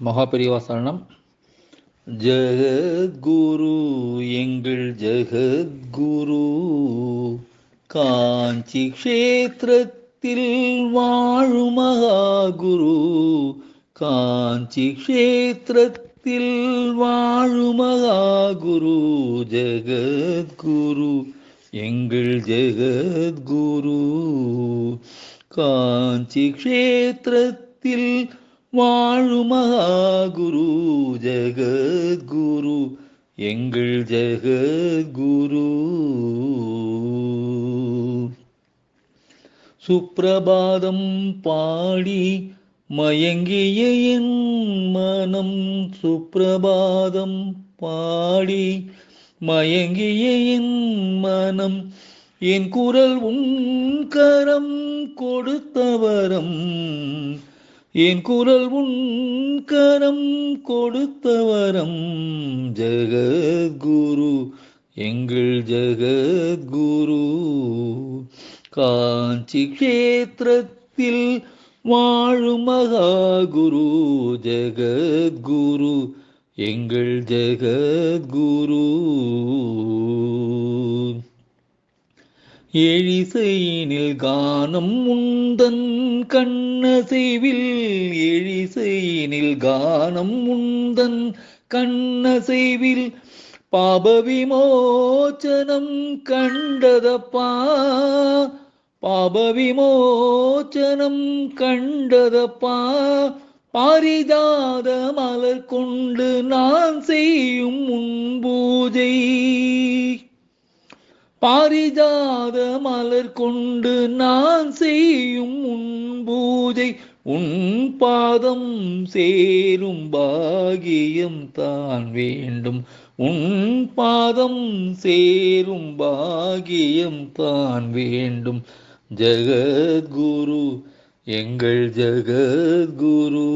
மகாபெரிவா சரணம் ஜெகத்குரு எங்கள் ஜெகத்குரு காஞ்சி கஷேத்திரத்தில் வாழும் மகாகுரு காஞ்சி கஷேத்திரத்தில் வாழும் மகாகுரு ஜெகத்குரு எங்கள் ஜெகத்குரு காஞ்சி கஷேத்திரத்தில் வாழும் மகாகுரு ஜெகத்குரு எங்கள் ஜெகத்குரு. சுப்பிரபாதம் பாடி மயங்கிய என் மனம் சுப்பிரபாதம் பாடி மயங்கிய என் மனம் என் குரல் உன் கரம் கொடுத்தவரம். என் குரல் உன் கரம் கொடுத்தவரம். ஜெகத்குரு எங்கள் ஜெகத்குரு. காஞ்சி கஷேத்திரத்தில் வாழும் மகாகுரு ஜெகத்குரு எங்கள் ஜெகத்குரு. எழிசையினில் கானம் முந்தன் கண்ணசைவில் எழிசையினில் கானம் முந்தன் கண்ணசைவில் பாபவிமோச்சனம் கண்டதப்பா. பாபவிமோச்சனம் கண்டதப்பா. பாரிஜாத மலர் கொண்டு நான் செய்யும் முன்பூஜை. பாரிஜாத மலர் கொண்டு நான் செய்யும் உன் பூஜை உன் பாதம் சேரும் பாகியம் தான் வேண்டும். உன் பாதம் சேரும் பாகியம் தான் வேண்டும். ஜெகத்குரு எங்கள் ஜெகத்குரு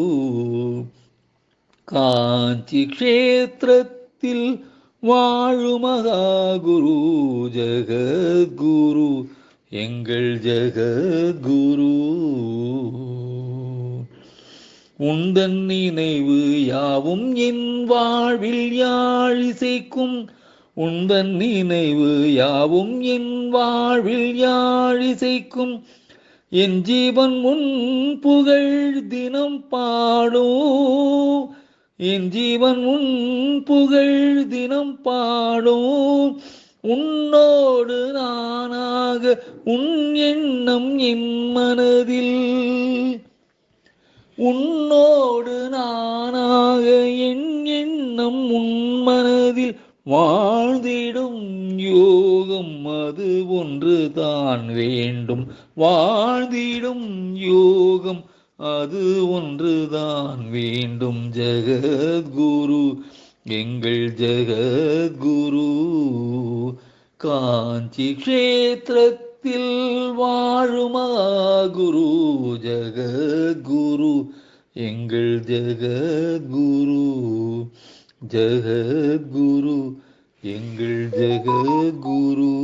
காஞ்சி கஷேத்திரத்தில் வாழும் மகாகுரு ஜெகத்குரு எங்கள் ஜெகத்குரு. உந்தன் நினைவு யாவும் என் வாழ்வில் யாழிசைக்கும் உந்தன் நினைவு யாவும் என் வாழ்வில் யாழிசைக்கும் என் ஜீவன் உன் புகழ் தினம் பாடும் என் ஜீவன் உன் புகழ் தினம் பாடும். உன்னோடு நானாக உன் எண்ணம் என் மனதில். உன்னோடு நானாக என் எண்ணம் உன் மனதில். வாழ்ந்திடும் யோகம் அது ஒன்று தான் வேண்டும். வாழ்ந்திடும் யோகம் அது ஒன்றுதான். வேண்டும் ஜெகத்குரு எங்கள் ஜெகத்குரு. காஞ்சி கஷேத்திரத்தில் வாழுமா குரு? ஜெகத்குரு எங்கள் ஜெகத்குரு. ஜெகத்குரு எங்கள் ஜெகத்குரு.